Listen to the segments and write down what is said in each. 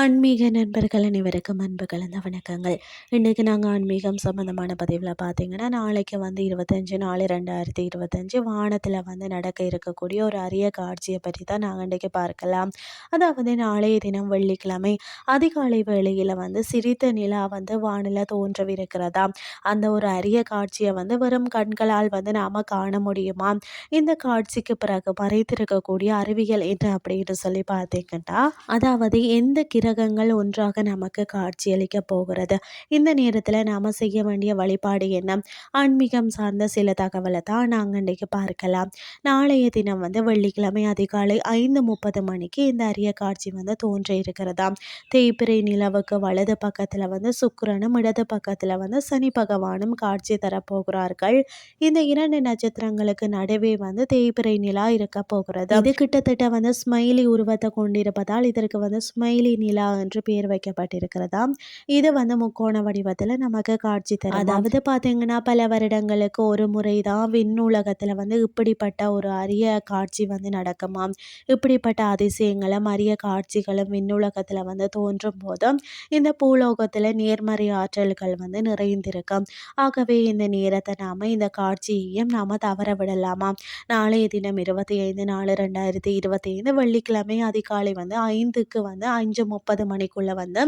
ஆன்மீக நண்பர்கள் அனைவருக்கும் அன்பு கலந்த வணக்கங்கள். இன்றைக்கி நாங்கள் ஆன்மீகம் சம்மந்தமான பதிவில் பார்த்தீங்கன்னா நாளைக்கு வந்து இருபத்தஞ்சி நாலு ரெண்டாயிரத்தி இருபத்தஞ்சி வானத்தில் வந்து நடக்க இருக்கக்கூடிய ஒரு அரிய காட்சியை பற்றி தான் நாங்கள் இன்றைக்கி பார்க்கலாம். அதாவது நாளைய தினம் வெள்ளிக்கிழமை அதிகாலை வேளையில் வந்து சிரித்த நிலா வந்து வானில் தோன்றவிருக்கிறதா? அந்த ஒரு அரிய காட்சியை வந்து வெறும் கண்களால் வந்து நாம் காண முடியுமா? இந்த காட்சிக்கு பிறகு மறைத்திருக்கக்கூடிய அறிவியல் என்ன அப்படின்னு சொல்லி பார்த்தீங்கன்னா அதாவது எந்த கிரகங்கள் ஒன்றாக நமக்கு காட்சியளிக்க போகிறது. இந்த நேரத்தில் நாம் செய்ய வேண்டிய வழிபாடு என்ன? ஆன்மீகம் சார்ந்த சில தகவலை தான் நாங்கள் இன்றைக்கி பார்க்கலாம். நாளைய தினம் வந்து வெள்ளிக்கிழமை அதிகாலை ஐந்து முப்பது மணிக்கு இந்த அரிய காட்சி வந்து தோன்ற இருக்கிறதா? தேய்பிரை நிலவுக்கு வலது பக்கத்தில் வந்து சுக்கரனும் இடது பக்கத்தில் வந்து சனி பகவானும் காட்சி தரப்போகிறார்கள் இந்த இரண்டு நட்சத்திரங்களுக்கு நடுவே வந்து தேய்பிரை நிலா இருக்க போகிறது. இது கிட்டத்தட்ட வந்து ஸ்மைலி உருவத்தை கொண்டிருப்பதால் இதற்கு வந்து ஸ்மைலி நிலா என்று பெயர் வைக்கப்பட்டிருக்கிறதா? இது வந்து முக்கோண வடிவத்தில் நமக்கு காட்சி தரும். அதாவது பார்த்தீங்கன்னா பல வருடங்களுக்கு ஒரு முறை தான் விண்ணுலகத்தில் வந்து இப்படிப்பட்ட ஒரு அரிய காட்சி வந்து நடக்குமாம் இப்படிப்பட்ட அதிசயங்களும் அரிய காட்சிகளும் விண்ணுலகத்தில் வந்து தோன்றும் போதும் இந்த பூலோகத்தில் நேர்மறை ஆற்றல்கள் வந்து நிறைந்திருக்கும். ஆகவே இந்த நேரத்தை நாம் இந்த காட்சியையும் நாம் தவற விடலாமா? நாளைய தினம் இருபத்தி ஐந்து நாலு ரெண்டாயிரத்தி இருபத்தி ஐந்து வெள்ளிக்கிழமை அதிகாலை வந்து ஐந்துக்கு வந்து அஞ்சு முப்பது மணிக்குள்ள வந்து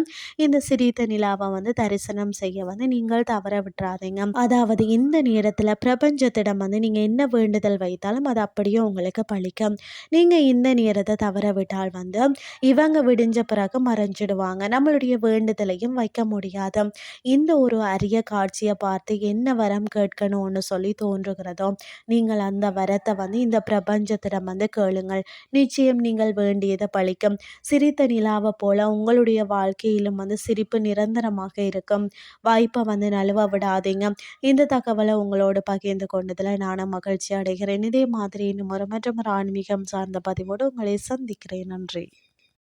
இந்த சிரித்த நிலாவை வந்து தரிசனம் செய்ய வந்து நீங்கள் தவற விட்டுறாதீங்க அதாவது இந்த நேரத்தில் பிரபஞ்சத்திடம் வந்து நீங்கள் என்ன வேண்டுதல் வைத்தாலும் அது அப்படியே உங்களுக்கு பழிக்கும். நீங்கள் இந்த நேரத்தை தவற விட்டால் வந்து இவங்க விடிஞ்ச பிறகு மறைஞ்சிடுவாங்க. நம்மளுடைய வேண்டுதலையும் வைக்க முடியாது. இந்த ஒரு அரிய காட்சியை பார்த்து என்ன வரம் கேட்கணும்னு சொல்லி தோன்றுகிறதோ நீங்கள் அந்த வரத்தை வந்து இந்த பிரபஞ்சத்திடம் வந்து கேளுங்கள். நிச்சயம் நீங்கள் வேண்டியதை பழிக்கும். சிரித்த நிலாவை போல் உங்களுடைய வாழ்க்கையிலும் வந்து சிரிப்பு நிரந்தரமாக இருக்கும். வாய்ப்பை வந்து நழுவ விடாதீங்க. இந்த தகவலை உங்களோடு பகிர்ந்து கொண்டதில் நானும் மகிழ்ச்சி அடைகிறேன். இதே மாதிரி இன்னும் ஒரு மற்றும் ஒரு ஆன்மீகம் சார்ந்த பதிவோடு உங்களை சந்திக்கிறேன். நன்றி.